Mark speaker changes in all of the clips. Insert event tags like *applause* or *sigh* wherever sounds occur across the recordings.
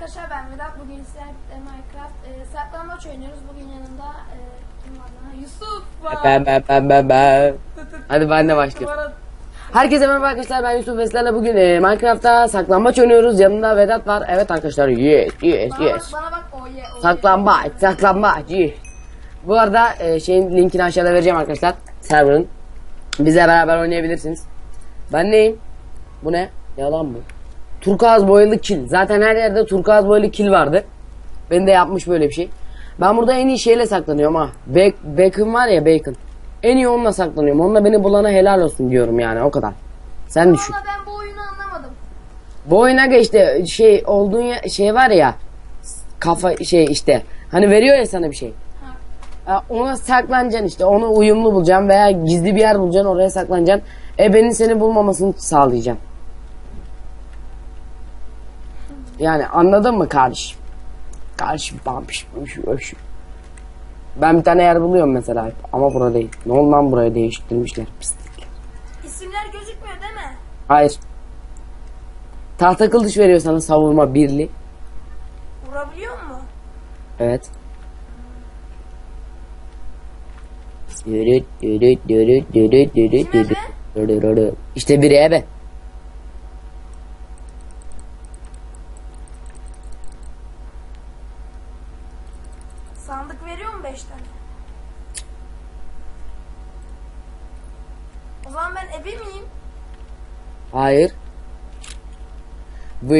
Speaker 1: Arkadaşlar ben Vedat. Bugün sizlerle Minecraft e, saklambaç oynuyoruz. Bugün yanımda e, kim var lan? Yusuf var.
Speaker 2: Ben ben ben ben ben. Hadi ben de başlayayım. Herkese merhaba arkadaşlar ben Yusuf Vesler'le bugün e, Minecraft'ta saklambaç oynuyoruz. Yanımda Vedat var. Evet arkadaşlar yes yes
Speaker 1: Bana
Speaker 2: yes.
Speaker 1: bak bana bak. Oh yeah, oh yeah.
Speaker 2: Saklambaç saklambaç yes. Bu arada e, şeyin linkini aşağıda vereceğim arkadaşlar. Server'ın. Bize beraber oynayabilirsiniz. Ben neyim? Bu ne? Yalan bu. Turkuaz boyalı kil. Zaten her yerde turkuaz boyalı kil vardı. Ben de yapmış böyle bir şey. Ben burada en iyi şeyle saklanıyorum ha. Be bacon var ya bacon. En iyi onunla saklanıyorum. Onunla beni bulana helal olsun diyorum yani o kadar. Sen düşün.
Speaker 1: Ben bu oyunu anlamadım.
Speaker 2: Bu oyuna işte şey olduğun ya, şey var ya kafa şey işte hani veriyor ya sana bir şey.
Speaker 1: Ha.
Speaker 2: Ona saklanacaksın işte onu uyumlu bulacaksın veya gizli bir yer bulacaksın oraya saklanacaksın. Ebenin seni bulmamasını sağlayacaksın. Yani anladın mı kardeşim? Kardeşim bampiş, bampiş, bampiş. Ben bir tane yer buluyorum mesela ama burada değil. Ne oldu lan buraya değiştirmişler pislikler.
Speaker 1: İsimler gözükmüyor değil mi?
Speaker 2: Hayır. Tahta kılıç veriyor sana savurma birli.
Speaker 1: Vurabiliyor mu?
Speaker 2: Evet. Dürüt, dürüt, dürüt, dürüt, dürüt, dürüt. İşte biri ebe.
Speaker 1: Sandık veriyor mu 5 tane? O zaman ben ebe miyim?
Speaker 2: Hayır. We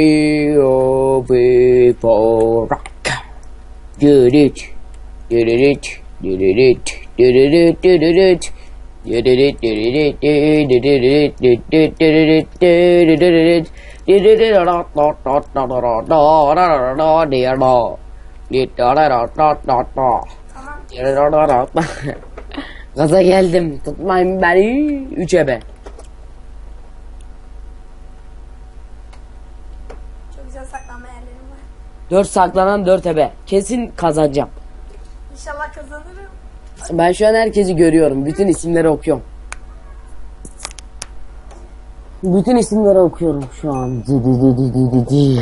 Speaker 2: are people rock. Dürüt, dürüt, dürüt, dürüt, dürüt. Dürüt, dürüt, dürüt, dürüt, dürüt, dürüt, dürüt.
Speaker 1: Tamam.
Speaker 2: Gaza geldim. Tutmayın beni. Üç ebe.
Speaker 1: Çok güzel saklanma yerlerim var.
Speaker 2: Dört saklanan dört ebe. Kesin kazanacağım.
Speaker 1: İnşallah kazanırım.
Speaker 2: Ben şu an herkesi görüyorum. Bütün isimleri okuyorum. Bütün isimleri okuyorum şu an. Di di di di di di.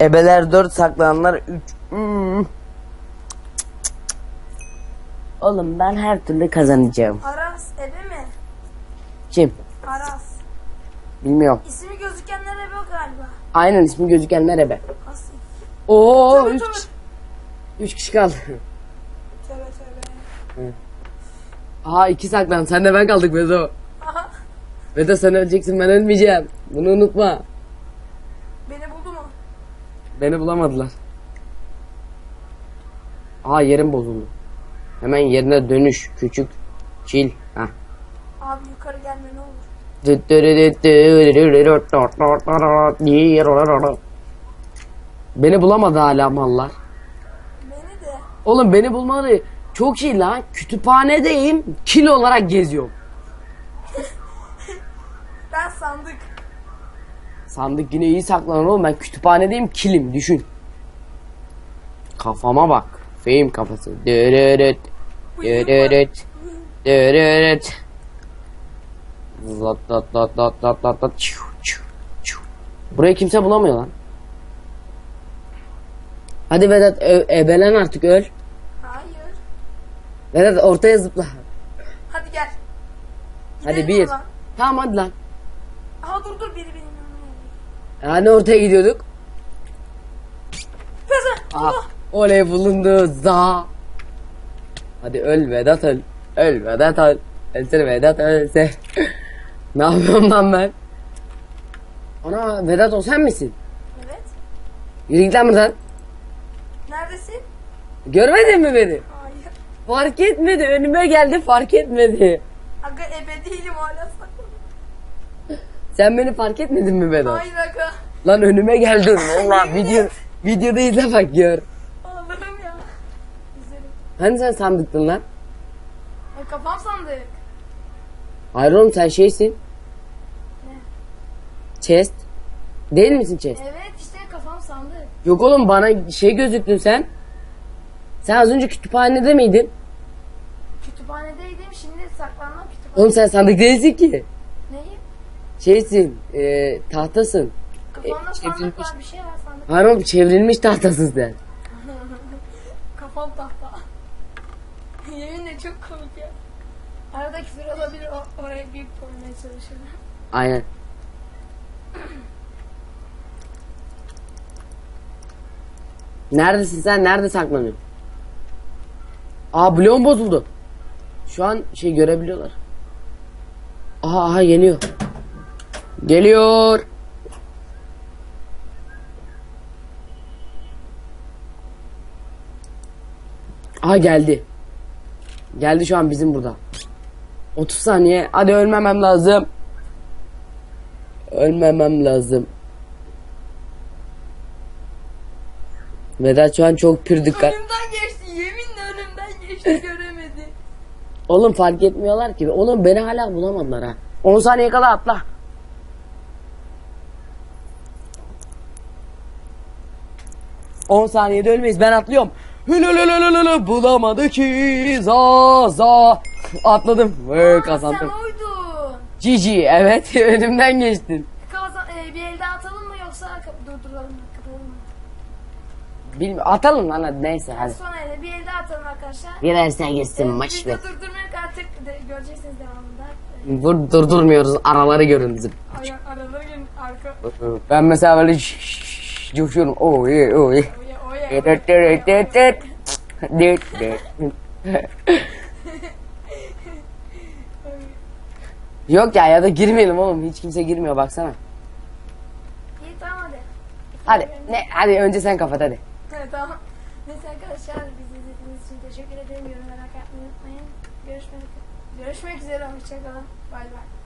Speaker 2: Ebeler 4 saklananlar 3. Oğlum ben her türlü kazanacağım.
Speaker 1: Aras ebe mi?
Speaker 2: Kim?
Speaker 1: Aras.
Speaker 2: Bilmiyorum.
Speaker 1: İsmi gözükenler ebe galiba.
Speaker 2: Aynen ismi gözükenler ebe.
Speaker 1: Asil.
Speaker 2: Oo
Speaker 1: Tövbe
Speaker 2: 3
Speaker 1: tövbe.
Speaker 2: 3 kişi kaldı.
Speaker 1: Tövbe tövbe.
Speaker 2: Aha iki saklan. Sen de ben kaldık Bedo.
Speaker 1: Aha.
Speaker 2: Bedo sen öleceksin ben ölmeyeceğim. Bunu unutma.
Speaker 1: Beni
Speaker 2: bulamadılar. Aa yerim bozuldu. Hemen yerine dönüş. Küçük. Çil. Heh.
Speaker 1: Abi yukarı gelme ne olur.
Speaker 2: Beni bulamadı hala mallar.
Speaker 1: Beni de.
Speaker 2: Oğlum beni bulmaları çok iyi lan. Kütüphanedeyim. Kil olarak geziyorum.
Speaker 1: Ben sandık.
Speaker 2: Sandık yine iyi saklanır oğlum. Ben kütüphanedeyim kilim. Düşün. Kafama bak. Fehim kafası. Dürürüt. Dürürüt. Dürürüt. Zat zat zat zat zat zat zat. Çiu, çiu, çiu. Burayı kimse bulamıyor lan. Hadi Vedat ebelen artık öl.
Speaker 1: Hayır.
Speaker 2: Vedat ortaya zıpla.
Speaker 1: Hadi gel.
Speaker 2: Hadi
Speaker 1: Gidelim
Speaker 2: bir.
Speaker 1: o zaman.
Speaker 2: Tamam hadi lan.
Speaker 1: Aha dur dur biri benim
Speaker 2: Hani ortaya gidiyorduk.
Speaker 1: Allah.
Speaker 2: Oley bulundu za. Hadi öl Vedat öl. Öl Vedat öl. Ölsene Vedat ölse. *laughs* ne yapıyorum lan ben? Ana Vedat o sen misin?
Speaker 1: Evet.
Speaker 2: Yürü git lan buradan.
Speaker 1: Neredesin?
Speaker 2: Görmedin mi beni?
Speaker 1: Hayır.
Speaker 2: Fark etmedi. Önüme geldi fark etmedi.
Speaker 1: Aga ebe değilim hala.
Speaker 2: Sen beni fark etmedin mi Vedat?
Speaker 1: Hayır aga.
Speaker 2: Lan önüme geldin. *laughs* Allah video, videoda izle bak gör.
Speaker 1: Allah'ım ya. Güzelim.
Speaker 2: Hani sen sandıktın lan?
Speaker 1: Ay kafam sandık.
Speaker 2: Hayır oğlum sen şeysin. Chest. Değil misin chest?
Speaker 1: Evet işte kafam sandık.
Speaker 2: Yok oğlum bana şey gözüktün sen. Sen az önce kütüphanede miydin?
Speaker 1: Kütüphanedeydim şimdi saklandım kütüphane.
Speaker 2: Oğlum sen sandık değilsin ki. Şeysin, e, tahtasın.
Speaker 1: Kafamda sandık
Speaker 2: çevrilmiş.
Speaker 1: var bir şey var sandık.
Speaker 2: Hayır oğlum çevrilmiş tahtasız der. *laughs*
Speaker 1: Kafam tahta. Yeminle çok komik ya. Arada küfür olabilir o, oraya büyük koymaya çalışıyorum.
Speaker 2: Aynen. Neredesin sen? Nerede saklanıyorsun? Aa bloğum bozuldu. Şu an şey görebiliyorlar. Aha aha geliyor. Geliyor. Aha geldi. Geldi şu an bizim burada. 30 saniye. Hadi ölmemem lazım. Ölmemem lazım. Vedat şu an çok pür dikkat.
Speaker 1: Önümden geçti. Yeminle önümden geçti *laughs* göremedi.
Speaker 2: Oğlum fark etmiyorlar ki. Oğlum beni hala bulamadılar ha. 10 saniye kala atla. On saniyede ölmeyiz. Ben atlıyorum. Hülülülülülü bulamadı ki za za. Atladım. Ve kazandım.
Speaker 1: Sen oydun.
Speaker 2: Cici evet *laughs* önümden geçtin.
Speaker 1: Kazan, e, bir elde atalım mı yoksa durduralım mı? Kapatalım mı?
Speaker 2: Bilmiyorum atalım lan hadi neyse hadi.
Speaker 1: Son elde bir elde atalım arkadaşlar.
Speaker 2: Girersen gitsin
Speaker 1: Ee,
Speaker 2: maç
Speaker 1: Biz
Speaker 2: ver.
Speaker 1: de durdurmayak artık de, göreceksiniz devamında.
Speaker 2: Vur durdurmuyoruz araları görün bizim.
Speaker 1: Ay, araları gün arka.
Speaker 2: Ben mesela böyle şş- şş- coşuyorum. Oh yeah *laughs* Yok ya ya da girmeyelim oğlum. Hiç kimse girmiyor baksana.
Speaker 1: İyi tamam hadi.
Speaker 2: Hadi ne hadi önce sen kapat hadi. *laughs*
Speaker 1: Evet tamam. Neyse arkadaşlar bizi izlediğiniz için teşekkür ederim. Yorumlara yapmayı unutmayın. Görüşmek, görüşmek üzere. Hoşçakalın. Bay bay.